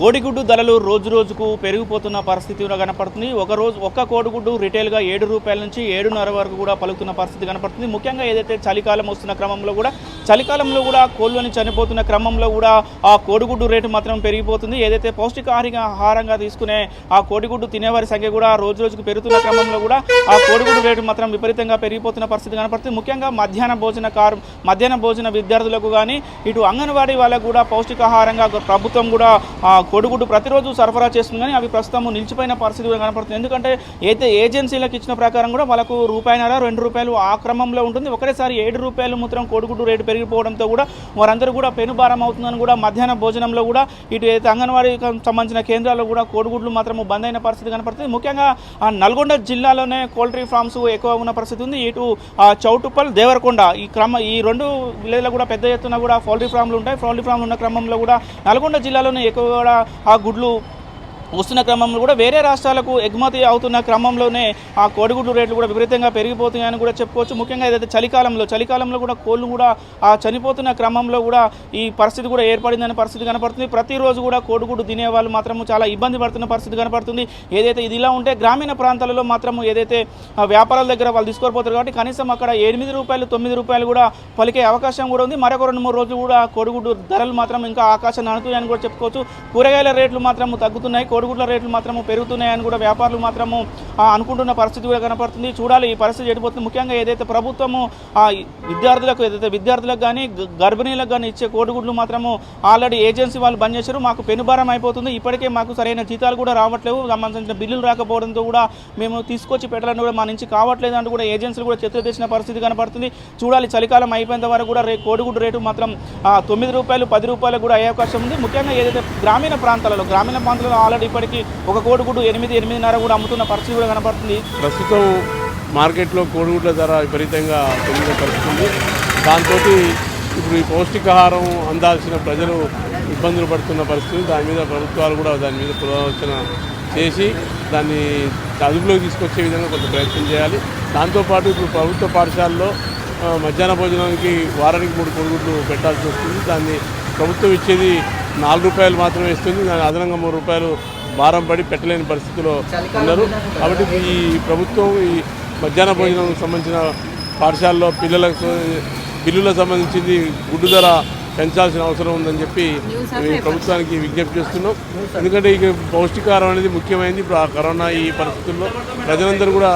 కోడిగుడ్డు ధరలు రోజు రోజుకు పెరిగిపోతున్న పరిస్థితి కూడా కనపడుతుంది. ఒక రోజు ఒక్క కోడిగుడ్డు రిటైల్గా ఏడు రూపాయల నుంచి ఏడున్నర వరకు కూడా పలుకుతున్న పరిస్థితి కనపడుతుంది. ముఖ్యంగా ఏదైతే చలికాలం వస్తున్న క్రమంలో కూడా చలికాలంలో కూడా కోళ్ళని చనిపోతున్న క్రమంలో కూడా ఆ కోడిగుడ్డు రేటు మాత్రం పెరిగిపోతుంది. ఏదైతే పౌష్టికాహారంగా ఆహారంగా తీసుకునే ఆ కోడిగుడ్డు తినేవారి సంఖ్య కూడా రోజు రోజుకు పెరుగుతున్న క్రమంలో కూడా ఆ కోడిగుడ్డు రేటు మాత్రం విపరీతంగా పెరిగిపోతున్న పరిస్థితి కనపడుతుంది. ముఖ్యంగా మధ్యాహ్న భోజన కారు మధ్యాహ్న భోజన విద్యార్థులకు కానీ ఇటు అంగన్వాడీ వాళ్ళకు కూడా పౌష్టికాహారంగా ప్రభుత్వం కూడా కోడిగుడ్డు ప్రతిరోజు సరఫరా చేస్తుంది కానీ అవి ప్రస్తుతం నిలిచిపోయిన పరిస్థితి కూడా కనపడుతుంది. ఎందుకంటే అయితే ఏజెన్సీలకు ఇచ్చిన ప్రకారం కూడా వాళ్ళకు రూపాయినర రెండు రూపాయలు ఆ క్రమంలో ఉంటుంది. ఒకటేసారి ఏడు రూపాయలు మాత్రం కోడిగుడ్డు రేటు పెరిగిపోవడంతో కూడా వారందరూ కూడా పెనుభారం అవుతుందని కూడా మధ్యాహ్న భోజనంలో కూడా ఇటు అయితే అంగన్వాడీకి సంబంధించిన కేంద్రాల్లో కూడా కోడిగుడ్లు మాత్రం బంద్ అయిన పరిస్థితి కనపడుతుంది. ముఖ్యంగా ఆ నల్గొండ జిల్లాలోనే పోల్ట్రీ ఫార్మ్స్ ఎక్కువ ఉన్న పరిస్థితి ఉంది. ఇటు ఆ చౌటుప్పల్ దేవరకొండ ఈ క్రమ ఈ రెండు విలేజ్లో కూడా పెద్ద ఎత్తున కూడా పౌల్ట్రీ ఫామ్లు ఉంటాయి. పౌల్ట్రీ ఫామ్లు ఉన్న క్రమంలో కూడా నల్గొండ జిల్లాలోనే ఎక్కువ కూడా ఆ గుడ్లు వస్తున్న క్రమంలో కూడా వేరే రాష్ట్రాలకు ఎగుమతి అవుతున్న క్రమంలోనే ఆ కోడిగుడ్లు రేట్లు కూడా విపరీతంగా పెరిగిపోతున్నాయని కూడా చెప్పుకోవచ్చు. ముఖ్యంగా ఏదైతే చలికాలంలో చలికాలంలో కూడా కోళ్ళు కూడా ఆ చనిపోతున్న క్రమంలో కూడా ఈ పరిస్థితి కూడా ఏర్పడిందనే పరిస్థితి కనపడుతుంది. ప్రతిరోజు కూడా కోడిగుడ్డు తినే వాళ్ళు మాత్రం చాలా ఇబ్బంది పడుతున్న పరిస్థితి కనపడుతుంది. ఏదైతే ఇది ఇలా ఉంటే గ్రామీణ ప్రాంతాలలో మాత్రం ఏదైతే వ్యాపారాల దగ్గర వాళ్ళు తీసుకొని కాబట్టి కనీసం అక్కడ ఎనిమిది రూపాయలు తొమ్మిది రూపాయలు కూడా పలికే అవకాశం కూడా ఉంది. మరొక రెండు మూడు రోజులు కూడా కోడిగుడ్డు ధరలు మాత్రం ఇంకా ఆకాశాన్ని అనుతున్నాయని కూడా చెప్పుకోవచ్చు. కూరగాయల రేట్లు మాత్రం తగ్గుతున్నాయి. కోడిగుడ్ల రేట్లు మాత్రము పెరుగుతున్నాయని కూడా వ్యాపారులు మాత్రము అనుకుంటున్న పరిస్థితి కూడా కనపడుతుంది. చూడాలి ఈ పరిస్థితి ఎడిపోతుంది ముఖ్యంగా ఏదైతే ప్రభుత్వము విద్యార్థులకు ఏదైతే విద్యార్థులకు కానీ గర్భిణీలకు కానీ ఇచ్చే కోడిగుడ్లు మాత్రము ఆల్రెడీ ఏజెన్సీ వాళ్ళు బంద్ చేశారు. మాకు పెనుభారం అయిపోతుంది. ఇప్పటికే మాకు సరైన జీతాలు కూడా రావట్లేవు. సంబంధించిన బిల్లులు రాకపోవడంతో కూడా మేము తీసుకొచ్చి పెట్టాలని కూడా మా నుంచి కావట్లేదు అంటూ కూడా ఏజెన్సీలు కూడా చెత్త తెచ్చిన పరిస్థితి కనపడుతుంది. చూడాలి చలికాలం అయిపోయేంత వరకు కూడా రే కోడిగుడ్డు రేటు మాత్రం తొమ్మిది రూపాయలు పది రూపాయలు కూడా అయ్యే అవకాశం ఉంది. ముఖ్యంగా ఏదైతే గ్రామీణ ప్రాంతాలలో గ్రామీణ ప్రాంతాలలో ఆల్రెడీ ఇప్పటికీ ఒక కోడిగుడ్డు ఎనిమిది ఎనిమిదిన్నర కూడా అమ్ముతున్న పరిస్థితి కూడా కనపడుతుంది. ప్రస్తుతం మార్కెట్లో కోడిగుడ్ల ధర విపరీతంగా పెరిగిన పరిస్థితుంది దాంతో ఇప్పుడు ఈ పౌష్టికాహారం అందాల్సిన ప్రజలు ఇబ్బందులు పడుతున్న పరిస్థితి. దాని మీద ప్రభుత్వాలు కూడా దాని మీద పునరాలోచన చేసి దాన్ని అదుపులోకి తీసుకొచ్చే విధంగా కొంత ప్రయత్నం చేయాలి. దాంతోపాటు ఇప్పుడు ప్రభుత్వ పాఠశాలలో మధ్యాహ్న భోజనానికి వారానికి మూడు కోడిగుడ్లు పెట్టాల్సి వస్తుంది. దాన్ని ప్రభుత్వం ఇచ్చేది నాలుగు రూపాయలు మాత్రమే ఇస్తుంది. దాని అదనంగా మూడు రూపాయలు భారం పడి పెట్టలేని పరిస్థితిలో ఉన్నారు. కాబట్టి ఈ ప్రభుత్వం ఈ మధ్యాహ్న భోజనం సంబంధించిన పాఠశాలలో పిల్లలకు బిల్లులకు సంబంధించింది గుడ్డు ధర పెంచాల్సిన అవసరం ఉందని చెప్పి ప్రభుత్వానికి విజ్ఞప్తి చేస్తున్నాం. ఎందుకంటే ఇక పౌష్టికాహారం అనేది ముఖ్యమైనది ఇప్పుడు ఆ కరోనా ఈ పరిస్థితుల్లో ప్రజలందరూ కూడా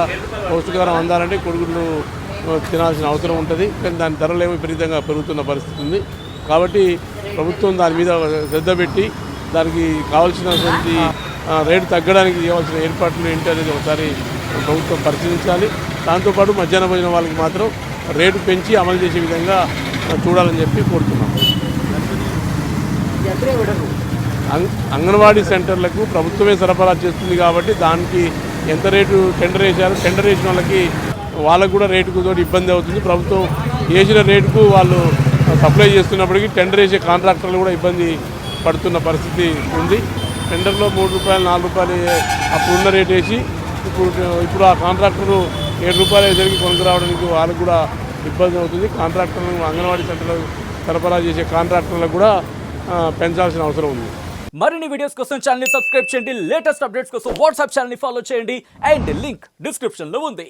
పౌష్టికాహారం అందాలంటే కొడుకులు తినాల్సిన అవసరం ఉంటుంది. కానీ దాని ధరలు ఏమో విపరీతంగా పెరుగుతున్న పరిస్థితి ఉంది. కాబట్టి ప్రభుత్వం దాని మీద శ్రద్ధ పెట్టి దానికి కావాల్సినటువంటి రేటు తగ్గడానికి చేయవలసిన ఏర్పాట్లు ఏంటి అనేది ఒకసారి ప్రభుత్వం పరిశీలించాలి. దాంతోపాటు మధ్యాహ్న భోజనం వాళ్ళకి మాత్రం రేటు పెంచి అమలు చేసే విధంగా చూడాలని చెప్పి కోరుతున్నాం. అంగన్వాడీ సెంటర్లకు ప్రభుత్వమే సరఫరా చేస్తుంది కాబట్టి దానికి ఎంత రేటు టెండర్ వేశారు టెండర్ వేసిన వాళ్ళకి వాళ్ళకు కూడా రేటుకు తోటి ఇబ్బంది అవుతుంది. ప్రభుత్వం వేసిన రేటుకు వాళ్ళు సప్లై చేస్తున్నప్పటికీ టెండర్ వేసే కాంట్రాక్టర్లు కూడా ఇబ్బంది పడుతున్న పరిస్థితి ఉంది. టెండర్లో మూడు రూపాయలు నాలుగు రూపాయలు అప్పుడు ఉన్న రేట్ వేసి ఇప్పుడు ఇప్పుడు ఆ కాంట్రాక్టరు ఏడు రూపాయలు అయ్యేసరికి కొనుక్కు రావడానికి వాళ్ళకు కూడా ఇబ్బంది అవుతుంది. కాంట్రాక్టర్లను అంగన్వాడీ సెంటర్లకు సరఫరా చేసే కాంట్రాక్టర్లకు కూడా పెంచాల్సిన అవసరం ఉంది. మరిన్ని వీడియోస్ కోసం ఛానల్ సబ్స్క్రైబ్ చేయండి. లేటెస్ట్ అప్డేట్స్ కోసం వాట్సాప్ ఛానల్ని ఫాలో చేయండి. అండ్ లింక్ డిస్క్రిప్షన్లో ఉంది.